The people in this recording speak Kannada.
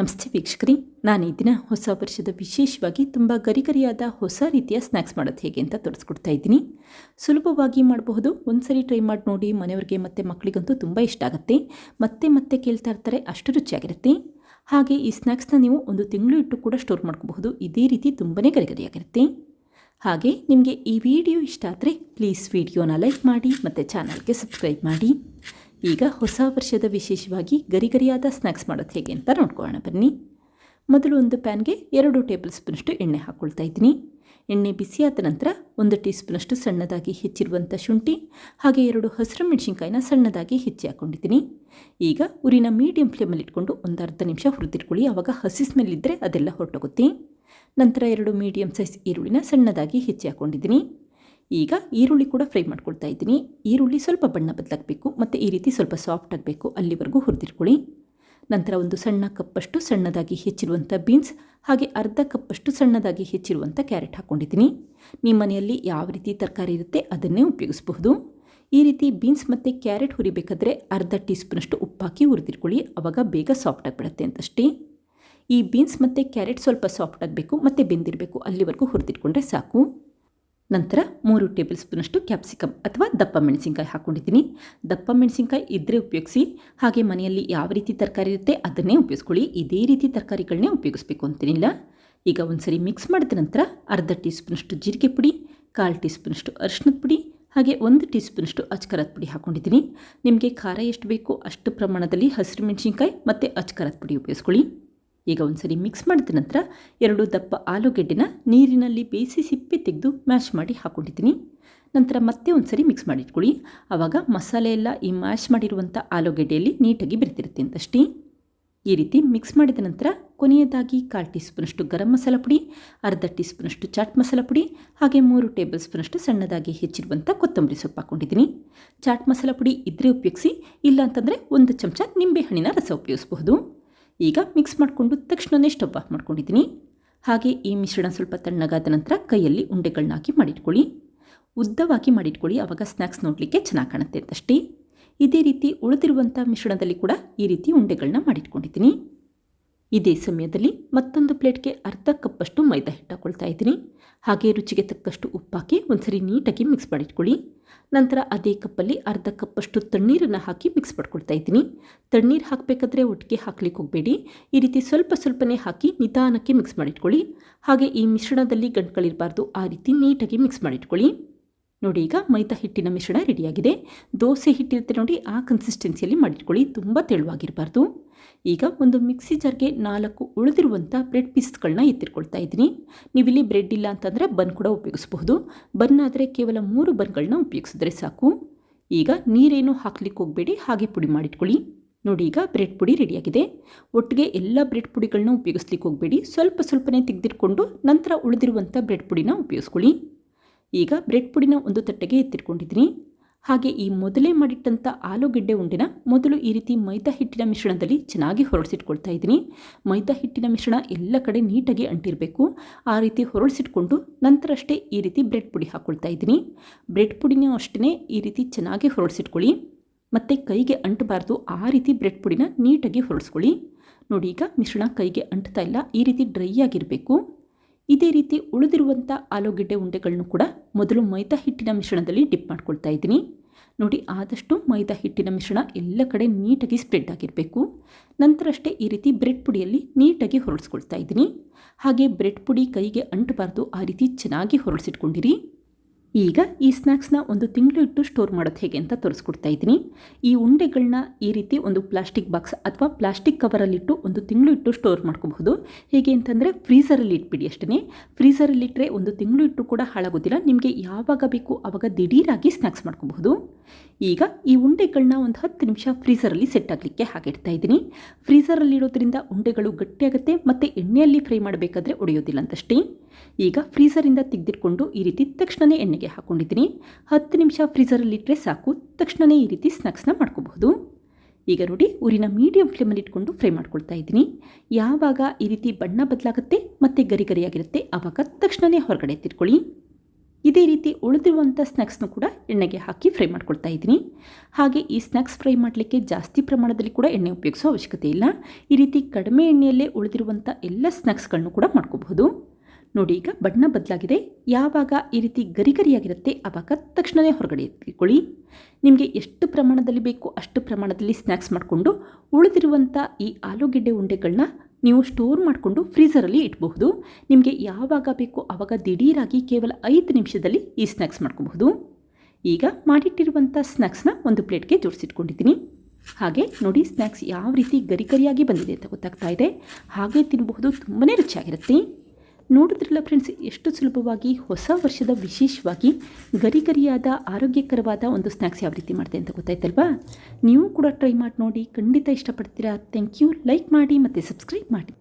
ನಮಸ್ತೆ ವೀಕ್ಷಕರಿ, ನಾನು ಈ ದಿನ ಹೊಸ ವರ್ಷದ ವಿಶೇಷವಾಗಿ ತುಂಬ ಗರಿಗರಿಯಾದ ಹೊಸ ರೀತಿಯ ಸ್ನ್ಯಾಕ್ಸ್ ಮಾಡೋದು ಹೇಗೆ ಅಂತ ತೋರಿಸ್ಕೊಡ್ತಾ ಇದ್ದೀನಿ. ಸುಲಭವಾಗಿ ಮಾಡಬಹುದು, ಒಂದ್ಸರಿ ಟ್ರೈ ಮಾಡಿ ನೋಡಿ, ಮನೆಯವ್ರಿಗೆ ಮತ್ತು ಮಕ್ಕಳಿಗಂತೂ ತುಂಬ ಇಷ್ಟ ಆಗುತ್ತೆ. ಮತ್ತೆ ಮತ್ತೆ ಕೇಳ್ತಾ ಇರ್ತಾರೆ, ಅಷ್ಟು ರುಚಿಯಾಗಿರುತ್ತೆ. ಹಾಗೆ ಈ ಸ್ನ್ಯಾಕ್ಸ್ನ ನೀವು ಒಂದು ತಿಂಗಳು ಇಟ್ಟು ಕೂಡ ಸ್ಟೋರ್ ಮಾಡ್ಕೋಬಹುದು, ಇದೇ ರೀತಿ ತುಂಬಾ ಗರಿಗರಿಯಾಗಿರುತ್ತೆ. ಹಾಗೆ ನಿಮಗೆ ಈ ವಿಡಿಯೋ ಇಷ್ಟ ಆದರೆ ಪ್ಲೀಸ್ ವಿಡಿಯೋನ ಲೈಕ್ ಮಾಡಿ, ಮತ್ತು ಚಾನಲ್ಗೆ ಸಬ್ಸ್ಕ್ರೈಬ್ ಮಾಡಿ. ಈಗ ಹೊಸ ವರ್ಷದ ವಿಶೇಷವಾಗಿ ಗರಿಗರಿಯಾದ ಸ್ನ್ಯಾಕ್ಸ್ ಮಾಡೋದು ಹೇಗೆ ಅಂತ ನೋಡ್ಕೊಳ್ಳೋಣ. ಬನ್ನಿ. ಮೊದಲು ಒಂದು ಪ್ಯಾನ್ಗೆ ಎರಡು ಟೇಬಲ್ ಸ್ಪೂನಷ್ಟು ಎಣ್ಣೆ ಹಾಕ್ಕೊಳ್ತಾ ಇದ್ದೀನಿ. ಎಣ್ಣೆ ಬಿಸಿಯಾದ ನಂತರ ಒಂದು ಟೀ ಸ್ಪೂನಷ್ಟು ಸಣ್ಣದಾಗಿ ಹೆಚ್ಚಿರುವಂಥ ಶುಂಠಿ, ಹಾಗೆ ಎರಡು ಹಸಿರು ಮೆಣಸಿನ್ಕಾಯಿನ ಸಣ್ಣದಾಗಿ ಹೆಚ್ಚಿ ಹಾಕ್ಕೊಂಡಿದ್ದೀನಿ ಈಗ ಉರಿನ ಮೀಡಿಯಂ ಫ್ಲೇಮಲ್ಲಿ ಇಟ್ಕೊಂಡು ಒಂದು ಅರ್ಧ ನಿಮಿಷ ಹುರಿದಿಟ್ಕೊಳ್ಳಿ. ಆವಾಗ ಹಸಿ ಸ್ಮೆಲ್ ಇದ್ದರೆ ಅದೆಲ್ಲ ಹೊರಟೋಗುತ್ತೆ. ನಂತರ ಎರಡು ಮೀಡಿಯಂ ಸೈಜ್ ಈರುಳ್ಳಿನ ಸಣ್ಣದಾಗಿ ಹೆಚ್ಚಿ ಹಾಕ್ಕೊಂಡಿದ್ದೀನಿ ಈಗ ಈರುಳ್ಳಿ ಕೂಡ ಫ್ರೈ ಮಾಡ್ಕೊಳ್ತಾ ಇದ್ದೀನಿ. ಈರುಳ್ಳಿ ಸ್ವಲ್ಪ ಬಣ್ಣ ಬದಲಾಗಬೇಕು, ಮತ್ತು ಈ ರೀತಿ ಸ್ವಲ್ಪ ಸಾಫ್ಟ್ ಆಗಬೇಕು. ಅಲ್ಲಿವರೆಗೂ ಹುರಿದಿಟ್ಕೊಳ್ಳಿ. ನಂತರ ಒಂದು ಸಣ್ಣ ಕಪ್ಪಷ್ಟು ಸಣ್ಣದಾಗಿ ಹೆಚ್ಚಿರುವಂಥ ಬೀನ್ಸ್ ಹಾಗೆ ಅರ್ಧ ಕಪ್ಪಷ್ಟು ಸಣ್ಣದಾಗಿ ಹೆಚ್ಚಿರುವಂಥ ಕ್ಯಾರೆಟ್ ಹಾಕ್ಕೊಂಡಿದ್ದೀನಿ ನಿಮ್ಮ ಮನೆಯಲ್ಲಿ ಯಾವ ರೀತಿ ತರಕಾರಿ ಇರುತ್ತೆ ಅದನ್ನೇ ಉಪಯೋಗಿಸಬಹುದು. ಈ ರೀತಿ ಬೀನ್ಸ್ ಮತ್ತು ಕ್ಯಾರೆಟ್ ಹುರಿಬೇಕಾದ್ರೆ ಅರ್ಧ ಟೀ ಸ್ಪೂನಷ್ಟು ಉಪ್ಪಾಕಿ ಹುರಿದಿಟ್ಕೊಳ್ಳಿ. ಆವಾಗ ಬೇಗ ಸಾಫ್ಟ್ ಆಗಿಬಿಡುತ್ತೆ ಅಂತಷ್ಟೇ. ಈ ಬೀನ್ಸ್ ಮತ್ತು ಕ್ಯಾರೆಟ್ ಸ್ವಲ್ಪ ಸಾಫ್ಟ್ ಆಗಬೇಕು, ಮತ್ತು ಬೆಂದಿರಬೇಕು. ಅಲ್ಲಿವರೆಗೂ ಹುರಿದಿಟ್ಕೊಂಡ್ರೆ ಸಾಕು. ನಂತರ ಮೂರು ಟೇಬಲ್ ಸ್ಪೂನಷ್ಟು ಕ್ಯಾಪ್ಸಿಕಮ್ ಅಥವಾ ದಪ್ಪ ಮೆಣಸಿನಕಾಯಿ ಹಾಕ್ಕೊಂಡಿದ್ದೀನಿ ದಪ್ಪ ಮೆಣಸಿನ್ಕಾಯಿ ಇದ್ದರೆ ಉಪಯೋಗಿಸಿ, ಹಾಗೆ ಮನೆಯಲ್ಲಿ ಯಾವ ರೀತಿ ತರಕಾರಿ ಇರುತ್ತೆ ಅದನ್ನೇ ಉಪಯೋಗಿಸ್ಕೊಳ್ಳಿ. ಇದೇ ರೀತಿ ತರಕಾರಿಗಳನ್ನೇ ಉಪಯೋಗಿಸ್ಬೇಕು ಅಂತೇನಿಲ್ಲ. ಈಗ ಒಂದು ಸರಿ ಮಿಕ್ಸ್ ಮಾಡಿದ ನಂತರ ಅರ್ಧ ಟೀ ಸ್ಪೂನಷ್ಟು ಜೀರಿಗೆ ಪುಡಿ, ಕಾಲು ಟೀ ಸ್ಪೂನಷ್ಟು ಅರಿಶಿನದ ಪುಡಿ, ಹಾಗೆ ಒಂದು ಟೀ ಸ್ಪೂನಷ್ಟು ಅಚ್ಕರದ ಪುಡಿ ಹಾಕ್ಕೊಂಡಿದ್ದೀನಿ ನಿಮಗೆ ಖಾರ ಎಷ್ಟು ಬೇಕೋ ಅಷ್ಟು ಪ್ರಮಾಣದಲ್ಲಿ ಹಸಿರು ಮೆಣಸಿನಕಾಯಿ ಮತ್ತು ಅಚ್ಕರದ ಪುಡಿ ಉಪಯೋಗಿಸ್ಕೊಳ್ಳಿ. ಈಗ ಒಂದ್ಸರಿ ಮಿಕ್ಸ್ ಮಾಡಿದ ನಂತರ ಎರಡು ದಪ್ಪ ಆಲೂಗೆಡ್ಡೆನ ನೀರಿನಲ್ಲಿ ಬೇಯಿಸಿ ಸಿಪ್ಪೆ ತೆಗೆದು ಮ್ಯಾಶ್ ಮಾಡಿ ಹಾಕ್ಕೊಂಡಿದ್ದೀನಿ ನಂತರ ಮತ್ತೆ ಒಂದ್ಸರಿ ಮಿಕ್ಸ್ ಮಾಡಿಟ್ಕೊಳ್ಳಿ ಆವಾಗ ಮಸಾಲೆ ಎಲ್ಲ ಈ ಮ್ಯಾಶ್ ಮಾಡಿರುವಂಥ ಆಲೂಗೆಡ್ಡೆಯಲ್ಲಿ ನೀಟಾಗಿ ಬೆರೆತಿರುತ್ತೆ ಅಂತಷ್ಟೇ. ಈ ರೀತಿ ಮಿಕ್ಸ್ ಮಾಡಿದ ನಂತರ ಕೊನೆಯದಾಗಿ ಕಾಲು ಟೀ ಸ್ಪೂನಷ್ಟು ಗರಂ ಮಸಾಲ ಪುಡಿ, ಅರ್ಧ ಟೀ ಸ್ಪೂನಷ್ಟು ಚಾಟ್ ಮಸಾಲ ಪುಡಿ, ಹಾಗೆ ಮೂರು ಟೇಬಲ್ ಸ್ಪೂನಷ್ಟು ಸಣ್ಣದಾಗಿ ಹೆಚ್ಚಿರುವಂಥ ಕೊತ್ತಂಬರಿ ಸೊಪ್ಪು ಹಾಕ್ಕೊಂಡಿದ್ದೀನಿ ಚಾಟ್ ಮಸಾಲ ಪುಡಿ ಇದ್ದರೆ ಉಪಯೋಗಿಸಿ ಇಲ್ಲ ಅಂತಂದರೆ ಒಂದು ಚಮಚ ನಿಂಬೆಹಣ್ಣಿನ ರಸ ಉಪಯೋಗಿಸಬಹುದು. ಈಗ ಮಿಕ್ಸ್ ಮಾಡಿಕೊಂಡು ತಕ್ಷಣವೇ ಸ್ಟವ್ ಆಫ್ ಮಾಡ್ಕೊಂಡಿದ್ದೀನಿ. ಹಾಗೆ ಈ ಮಿಶ್ರಣ ಸ್ವಲ್ಪ ತಣ್ಣಗಾದ ನಂತರ ಕೈಯಲ್ಲಿ ಉಂಡೆಗಳನ್ನ ಹಾಕಿ ಮಾಡಿಟ್ಕೊಳ್ಳಿ. ಉದ್ದವಾಗಿ ಮಾಡಿಟ್ಕೊಳ್ಳಿ ಆವಾಗ ಸ್ನ್ಯಾಕ್ಸ್ ನೋಡಲಿಕ್ಕೆ ಚೆನ್ನಾಗಿ ಕಾಣುತ್ತೆ ಅಂತಷ್ಟೇ. ಇದೇ ರೀತಿ ಉಳಿದಿರುವಂಥ ಮಿಶ್ರಣದಲ್ಲಿ ಕೂಡ ಈ ರೀತಿ ಉಂಡೆಗಳನ್ನ ಮಾಡಿಟ್ಕೊಂಡಿದ್ದೀನಿ. ಇದೇ ಸಮಯದಲ್ಲಿ ಮತ್ತೊಂದು ಪ್ಲೇಟ್ಗೆ ಅರ್ಧ ಕಪ್ಪಷ್ಟು ಮೈದಾ ಹಿಟ್ಟು ಹಾಕೊಳ್ತಾ ಇದ್ದೀನಿ. ಹಾಗೆ ರುಚಿಗೆ ತಕ್ಕಷ್ಟು ಉಪ್ಪಾಕಿ ಒಂದ್ಸರಿ ನೀಟಾಗಿ ಮಿಕ್ಸ್ ಮಾಡಿಟ್ಕೊಳ್ಳಿ. ನಂತರ ಅದೇ ಕಪ್ಪಲ್ಲಿ ಅರ್ಧ ಕಪ್ಪಷ್ಟು ತಣ್ಣೀರನ್ನು ಹಾಕಿ ಮಿಕ್ಸ್ ಮಾಡ್ಕೊಳ್ತಾ ಇದ್ದೀನಿ. ತಣ್ಣೀರು ಹಾಕಬೇಕಾದ್ರೆ ಒಟ್ಟಿಗೆ ಹಾಕ್ಲಿಕ್ಕೆ ಹೋಗಬೇಡಿ. ಈ ರೀತಿ ಸ್ವಲ್ಪ ಸ್ವಲ್ಪನೇ ಹಾಕಿ ನಿಧಾನಕ್ಕೆ ಮಿಕ್ಸ್ ಮಾಡಿಟ್ಕೊಳ್ಳಿ. ಹಾಗೆ ಈ ಮಿಶ್ರಣದಲ್ಲಿ ಗಂಟುಗಳಿರಬಾರ್ದು ಆ ರೀತಿ ನೀಟಾಗಿ ಮಿಕ್ಸ್ ಮಾಡಿಟ್ಕೊಳ್ಳಿ. ನೋಡಿ, ಈಗ ಮೈದಾ ಹಿಟ್ಟಿನ ಮಿಶ್ರಣ ರೆಡಿಯಾಗಿದೆ. ದೋಸೆ ಹಿಟ್ಟಿರುತ್ತೆ ನೋಡಿ, ಆ ಕನ್ಸಿಸ್ಟೆನ್ಸಿಯಲ್ಲಿ ಮಾಡಿಟ್ಕೊಳ್ಳಿ, ತುಂಬ ತೆಳುವಾಗಿರಬಾರ್ದು. ಈಗ ಒಂದು ಮಿಕ್ಸಿ ಜಾರ್ಗೆ ನಾಲ್ಕು ಉಳಿದಿರುವಂಥ ಬ್ರೆಡ್ ಪೀಸ್ಗಳನ್ನ ಎತ್ತಿಟ್ಕೊಳ್ತಾ ಇದ್ದೀನಿ. ನೀವಿಲ್ಲಿ ಬ್ರೆಡ್ ಇಲ್ಲ ಅಂತಂದರೆ ಬನ್ ಕೂಡ ಉಪಯೋಗಿಸಬಹುದು. ಬನ್ ಆದರೆ ಕೇವಲ ಮೂರು ಬನ್ಗಳನ್ನ ಉಪಯೋಗಿಸಿದ್ರೆ ಸಾಕು. ಈಗ ನೀರೇನು ಹಾಕ್ಲಿಕ್ಕೆ ಹೋಗಬೇಡಿ, ಹಾಗೆ ಪುಡಿ ಮಾಡಿಟ್ಕೊಳ್ಳಿ. ನೋಡಿ, ಈಗ ಬ್ರೆಡ್ ಪುಡಿ ರೆಡಿಯಾಗಿದೆ. ಒಟ್ಟಿಗೆ ಎಲ್ಲ ಬ್ರೆಡ್ ಪುಡಿಗಳನ್ನ ಉಪಯೋಗಿಸ್ಲಿಕ್ಕೆ ಹೋಗಬೇಡಿ. ಸ್ವಲ್ಪ ಸ್ವಲ್ಪನೇ ತೆಗೆದಿಟ್ಕೊಂಡು ನಂತರ ಉಳಿದಿರುವಂಥ ಬ್ರೆಡ್ ಪುಡಿನ ಉಪಯೋಗಿಸ್ಕೊಳ್ಳಿ. ಈಗ ಬ್ರೆಡ್ ಪುಡಿನ ಒಂದು ತಟ್ಟೆಗೆ ಎತ್ತಿಟ್ಕೊಂಡಿದ್ದೀನಿ. ಹಾಗೆ ಈ ಮೊದಲೇ ಮಾಡಿಟ್ಟಂಥ ಆಲೂಗೆಡ್ಡೆ ಉಂಡೆನ ಮೊದಲು ಈ ರೀತಿ ಮೈದಾ ಹಿಟ್ಟಿನ ಮಿಶ್ರಣದಲ್ಲಿ ಚೆನ್ನಾಗಿ ಹೊರಳಿಸಿಟ್ಕೊಳ್ತಾ ಇದ್ದೀನಿ. ಮೈದಾ ಹಿಟ್ಟಿನ ಮಿಶ್ರಣ ಎಲ್ಲ ಕಡೆ ನೀಟಾಗಿ ಅಂಟಿರಬೇಕು. ಆ ರೀತಿ ಹೊರಳಿಸಿಟ್ಕೊಂಡು ನಂತರ ಅಷ್ಟೇ ಈ ರೀತಿ ಬ್ರೆಡ್ ಪುಡಿ ಹಾಕ್ಕೊಳ್ತಾ ಇದ್ದೀನಿ. ಬ್ರೆಡ್ ಪುಡಿನೂ ಅಷ್ಟೇ ಈ ರೀತಿ ಚೆನ್ನಾಗಿ ಹೊರಳಿಸಿಟ್ಕೊಳ್ಳಿ. ಮತ್ತು ಕೈಗೆ ಅಂಟಬಾರ್ದು ಆ ರೀತಿ ಬ್ರೆಡ್ ಪುಡಿನ ನೀಟಾಗಿ ಹೊರಳಿಸ್ಕೊಳ್ಳಿ. ನೋಡಿ ಈಗ ಮಿಶ್ರಣ ಕೈಗೆ ಅಂಟ್ತಾ ಇಲ್ಲ, ಈ ರೀತಿ ಡ್ರೈ ಆಗಿರಬೇಕು. ಇದೇ ರೀತಿ ಉಳಿದಿರುವಂಥ ಆಲೂಗೆಡ್ಡೆ ಉಂಡೆಗಳನ್ನು ಕೂಡ ಮೊದಲು ಮೈದಾ ಹಿಟ್ಟಿನ ಮಿಶ್ರಣದಲ್ಲಿ ಡಿಪ್ ಮಾಡ್ಕೊಳ್ತಾ ಇದ್ದೀನಿ. ನೋಡಿ, ಆದಷ್ಟು ಮೈದಾ ಹಿಟ್ಟಿನ ಮಿಶ್ರಣ ಎಲ್ಲ ಕಡೆ ನೀಟಾಗಿ ಸ್ಪ್ರೆಡ್ ಆಗಿರಬೇಕು. ನಂತರ ಅಷ್ಟೇ ಈ ರೀತಿ ಬ್ರೆಡ್ ಪುಡಿಯಲ್ಲಿ ನೀಟಾಗಿ ಹೊರಳಿಸ್ಕೊಳ್ತಾ ಇದ್ದೀನಿ. ಹಾಗೆ ಬ್ರೆಡ್ ಪುಡಿ ಕೈಗೆ ಅಂಟಬಾರ್ದು, ಆ ರೀತಿ ಚೆನ್ನಾಗಿ ಹೊರಳಿಸಿಟ್ಕೊಂಡಿರಿ ಈಗ ಈ ಸ್ನ್ಯಾಕ್ಸ್ನ ಒಂದು ತಿಂಗಳು ಇಟ್ಟು ಸ್ಟೋರ್ ಮಾಡೋದು ಹೇಗೆ ಅಂತ ತೋರಿಸ್ಕೊಡ್ತಾ ಇದ್ದೀನಿ. ಈ ಉಂಡೆಗಳನ್ನ ಈ ರೀತಿ ಒಂದು ಪ್ಲಾಸ್ಟಿಕ್ ಬಾಕ್ಸ್ ಅಥವಾ ಪ್ಲಾಸ್ಟಿಕ್ ಕವರಲ್ಲಿಟ್ಟು ಒಂದು ತಿಂಗಳು ಇಟ್ಟು ಸ್ಟೋರ್ ಮಾಡ್ಕೋಬಹುದು. ಹೇಗೆ ಅಂತಂದರೆ ಫ್ರೀಸರಲ್ಲಿ ಇಟ್ಬಿಡಿ ಅಷ್ಟೇ ಫ್ರೀಸರಲ್ಲಿ ಇಟ್ಟರೆ ಒಂದು ತಿಂಗಳು ಇಟ್ಟು ಕೂಡ ಹಾಳಾಗೋದಿಲ್ಲ. ನಿಮಗೆ ಯಾವಾಗ ಬೇಕು ಆವಾಗ ದಿಢೀರಾಗಿ ಸ್ನ್ಯಾಕ್ಸ್ ಮಾಡ್ಕೋಬಹುದು. ಈಗ ಈ ಉಂಡೆಗಳನ್ನ ಒಂದು ಹತ್ತು ನಿಮಿಷ ಫ್ರೀಸರಲ್ಲಿ ಸೆಟ್ ಆಗಲಿಕ್ಕೆ ಹಾಕಿಡ್ತಾ ಇದ್ದೀನಿ. ಫ್ರೀಸರಲ್ಲಿ ಇಡೋದ್ರಿಂದ ಉಂಡೆಗಳು ಗಟ್ಟಿಯಾಗುತ್ತೆ ಮತ್ತು ಎಣ್ಣೆಯಲ್ಲಿ ಫ್ರೈ ಮಾಡಬೇಕಾದ್ರೆ ಒಡೆಯೋದಿಲ್ಲ ಅಂತಷ್ಟೇ. ಈಗ ಫ್ರೀಸರಿಂದ ತೆಗೆದಿಟ್ಕೊಂಡು ಈ ರೀತಿ ತಕ್ಷಣವೇ ಎಣ್ಣೆಗೆ ಹಾಕ್ಕೊಂಡಿದ್ದೀನಿ ಹತ್ತು ನಿಮಿಷ ಫ್ರೀಸರಲ್ಲಿಟ್ಟರೆ ಸಾಕು. ತಕ್ಷಣವೇ ಈ ರೀತಿ ಸ್ನಾಕ್ಸ್ನ ಮಾಡ್ಕೋಬಹುದು. ಈಗ ನೋಡಿ, ಊರಿನ ಮೀಡಿಯಂ ಫ್ಲೇಮಲ್ಲಿ ಇಟ್ಕೊಂಡು ಫ್ರೈ ಮಾಡ್ಕೊಳ್ತಾ ಇದ್ದೀನಿ. ಯಾವಾಗ ಈ ರೀತಿ ಬಣ್ಣ ಬದಲಾಗುತ್ತೆ ಮತ್ತು ಗರಿ ಗರಿಯಾಗಿರುತ್ತೆ ಆವಾಗ ತಕ್ಷಣವೇ ಹೊರಗಡೆ ತಿರ್ಕೊಳ್ಳಿ ಇದೇ ರೀತಿ ಉಳಿದಿರುವಂಥ ಸ್ನ್ಯಾಕ್ಸ್ನೂ ಕೂಡ ಎಣ್ಣೆಗೆ ಹಾಕಿ ಫ್ರೈ ಮಾಡ್ಕೊಳ್ತಾ ಇದ್ದೀನಿ. ಹಾಗೆ ಈ ಸ್ನ್ಯಾಕ್ಸ್ ಫ್ರೈ ಮಾಡಲಿಕ್ಕೆ ಜಾಸ್ತಿ ಪ್ರಮಾಣದಲ್ಲಿ ಕೂಡ ಎಣ್ಣೆ ಉಪಯೋಗಿಸೋ ಅವಶ್ಯಕತೆ ಇಲ್ಲ. ಈ ರೀತಿ ಕಡಿಮೆ ಎಣ್ಣೆಯಲ್ಲೇ ಉಳಿದಿರುವಂಥ ಎಲ್ಲ ಸ್ನ್ಯಾಕ್ಸ್ಗಳನ್ನು ಕೂಡ ಮಾಡ್ಕೋಬಹುದು. ನೋಡಿ, ಈಗ ಬಣ್ಣ ಬದಲಾಗಿದೆ. ಯಾವಾಗ ಈ ರೀತಿ ಗರಿಗರಿಯಾಗಿರುತ್ತೆ ಆವಾಗ ತಕ್ಷಣವೇ ಹೊರಗಡೆ ಇಟ್ಕೊಳ್ಳಿ ನಿಮಗೆ ಎಷ್ಟು ಪ್ರಮಾಣದಲ್ಲಿ ಬೇಕು, ಅಷ್ಟು ಪ್ರಮಾಣದಲ್ಲಿ ಸ್ನ್ಯಾಕ್ಸ್ ಮಾಡಿಕೊಂಡು ಉಳಿದಿರುವಂಥ ಈ ಆಲೂಗೆಡ್ಡೆ ಉಂಡೆಗಳನ್ನ ನೀವು ಸ್ಟೋರ್ ಮಾಡಿಕೊಂಡು ಫ್ರೀಸರಲ್ಲಿ ಇಟ್ಬಹುದು ನಿಮಗೆ ಯಾವಾಗ ಬೇಕು ಆವಾಗ ದಿಢೀರಾಗಿ ಕೇವಲ ಐದು ನಿಮಿಷದಲ್ಲಿ ಈ ಸ್ನ್ಯಾಕ್ಸ್ ಮಾಡ್ಕೋಬಹುದು. ಈಗ ಮಾಡಿಟ್ಟಿರುವಂಥ ಸ್ನ್ಯಾಕ್ಸ್ನ ಒಂದು ಪ್ಲೇಟ್ಗೆ ಜೋಡಿಸಿಟ್ಕೊಂಡಿದ್ದೀನಿ. ಹಾಗೆ ನೋಡಿ ಸ್ನ್ಯಾಕ್ಸ್ ಯಾವ ರೀತಿ ಗರಿಗರಿಯಾಗಿ ಬಂದಿದೆ ಅಂತ ಗೊತ್ತಾಗ್ತಾ ಇದೆ. ಹಾಗೆ ತಿನ್ನಬಹುದು ತುಂಬಾ ರುಚಿಯಾಗಿರುತ್ತೆ. ನೋಡಿದ್ರಲ್ಲ ಫ್ರೆಂಡ್ಸ್ ಎಷ್ಟು ಸುಲಭವಾಗಿ ಹೊಸ ವರ್ಷದ ವಿಶೇಷವಾಗಿ ಗರಿ ಗರಿಯಾದ ಆರೋಗ್ಯಕರವಾದ ಒಂದು ಸ್ನ್ಯಾಕ್ಸ್ ಯಾವ ರೀತಿ ಮಾಡಿದೆ ಅಂತ ಗೊತ್ತಾಯ್ತಲ್ವಾ? ನೀವು ಕೂಡ ಟ್ರೈ ಮಾಡಿ ನೋಡಿ, ಖಂಡಿತ ಇಷ್ಟಪಡ್ತೀರಾ. ಥ್ಯಾಂಕ್ ಯು ಲೈಕ್ ಮಾಡಿ ಮತ್ತು ಸಬ್ಸ್ಕ್ರೈಬ್ ಮಾಡಿ.